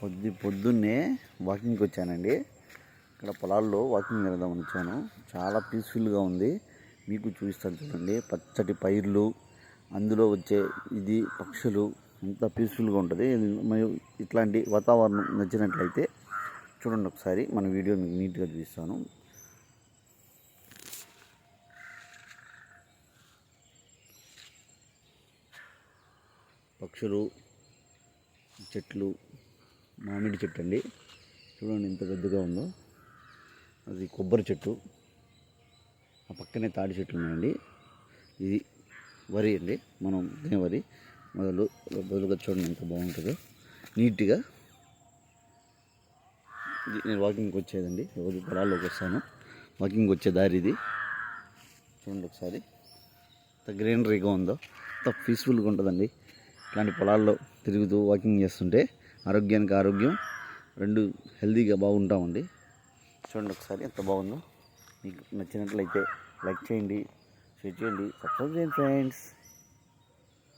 పొద్దు పొద్దున్నే వాకింగ్కి వచ్చానండి. ఇక్కడ పొలాల్లో వాకింగ్ వెళ్దామని వచ్చాను చాలా పీస్ఫుల్గా ఉంది. మీకు చూపిస్తాను చూడండి. పచ్చటి పైర్లు అందులో వచ్చే ఇది పక్షులు ఎంత పీస్ఫుల్గా ఉంటుంది. ఇట్లాంటి వాతావరణం నచ్చినట్లయితే చూడండి ఒకసారి. మన వీడియో మీకు నీట్గా చూపిస్తాను. పక్షులు చెట్లు మామిడి చెట్టు అండి. చూడండి ఎంత పెద్దగా ఉందో. అది కొబ్బరి చెట్టు. ఆ పక్కనే తాడి చెట్లు ఉన్నాయండి. ఇది వరి అండి. మనం తినే వరి. మొదలు బదులుగా చూడండి ఎంత బాగుంటుందో. నీట్గా ఇది నేను వాకింగ్కి వచ్చేదండి. రోజు పొలాల్లోకి వస్తాను. వాకింగ్ వచ్చే దారి ఇది. చూడండి ఒకసారి. ఎంత గ్రీనరీగా ఉందో. ఎంత పీస్ఫుల్గా ఉంటుందండి. ఇట్లాంటి పొలాల్లో తిరుగుతూ వాకింగ్ చేస్తుంటే ఆరోగ్యానికి ఆరోగ్యం రెండు హెల్తీగా బాగుంటామండి. చూడండి ఒకసారి ఎంత బాగుందో. మీకు నచ్చినట్లయితే లైక్ చేయండి షేర్ చేయండి సబ్స్క్రైబ్ చేయండి ఫ్రెండ్స్.